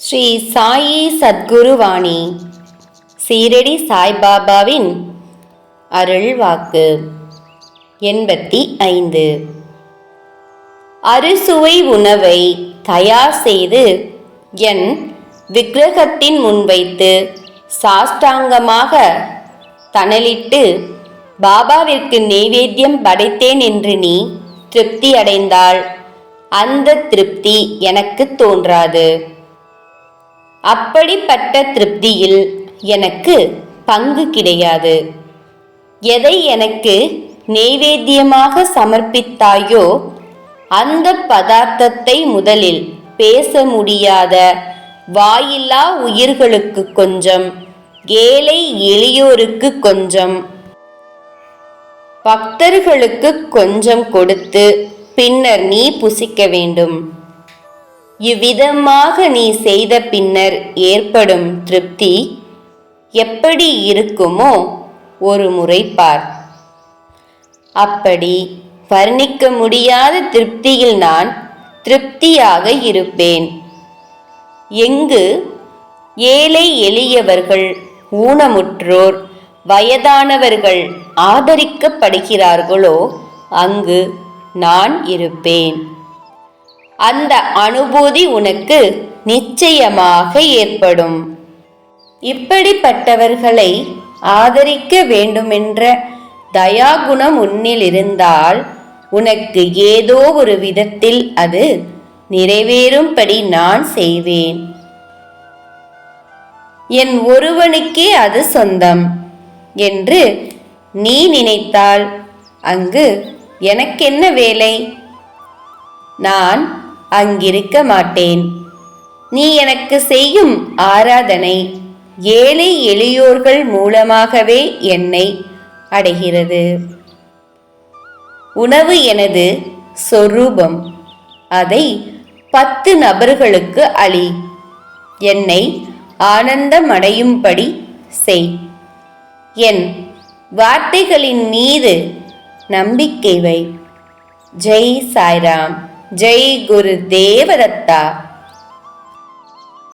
ஸ்ரீ சாயி சத்குருவாணி. சீரடி சாய்பாபாவின் அருள் வாக்கு எண்பத்தி ஐந்து. அறுசுவை உணவை தயார் செய்து என் விக்கிரகத்தின் முன்வைத்து சாஷ்டாங்கமாக தணலிட்டு பாபாவிற்கு நெய்வேத்தியம் படைத்தேன் என்று நீ திருப்தி அடைந்தால் அந்த திருப்தி எனக்கு தோன்றாது. அப்படிப்பட்ட திருப்தியில் எனக்கு பங்கு கிடையாது. எதை எனக்கு நெய்வேத்தியமாக சமர்ப்பித்தாயோ அந்த பதார்த்தத்தை முதலில் பேச முடியாத வாயில்லா உயிர்களுக்கு கொஞ்சம் ஏழை எளியோருக்கு கொஞ்சம். பக்தர்களுக்கு கொஞ்சம் கொடுத்து பின்னர் நீ புசிக்க வேண்டும். இவ்விதமாக நீ செய்த பின்னர் ஏற்படும் திருப்தி எப்படி இருக்குமோ ஒரு முறை பார். அப்படி வர்ணிக்க முடியாத திருப்தியில் நான் திருப்தியாக இருப்பேன். எங்கு ஏழை எளியவர்கள் ஊனமுற்றோர் வயதானவர்கள் ஆதரிக்கப்படுகிறார்களோ அங்கு நான் இருப்பேன். அந்த அனுபூதி உனக்கு நிச்சயமாக ஏற்படும். இப்படிப்பட்டவர்களை ஆதரிக்க வேண்டுமென்ற தயாகுணம் உன்னில் இருந்தால் உனக்கு ஏதோ ஒரு விதத்தில் அது நிறைவேறும்படி நான் செய்வேன். என் ஒருவனுக்கே அது சொந்தம் என்று நீ நினைத்தால் அங்கு எனக்கென்ன வேலை? நான் அங்கிருக்க மாட்டேன். நீ எனக்கு செய்யும் ஆராதனை ஏழை எளியோர்கள் மூலமாகவே என்னை அடைகிறது. உணவு எனது சொரூபம். அதை பத்து நபர்களுக்கு அளி என்னை ஆனந்தம் அடையும்படி செய். என் வார்த்தைகளின் மீது நம்பிக்கை வை. ஜெய் சாய்ராம். ஜெய் குரு தேவதத்தா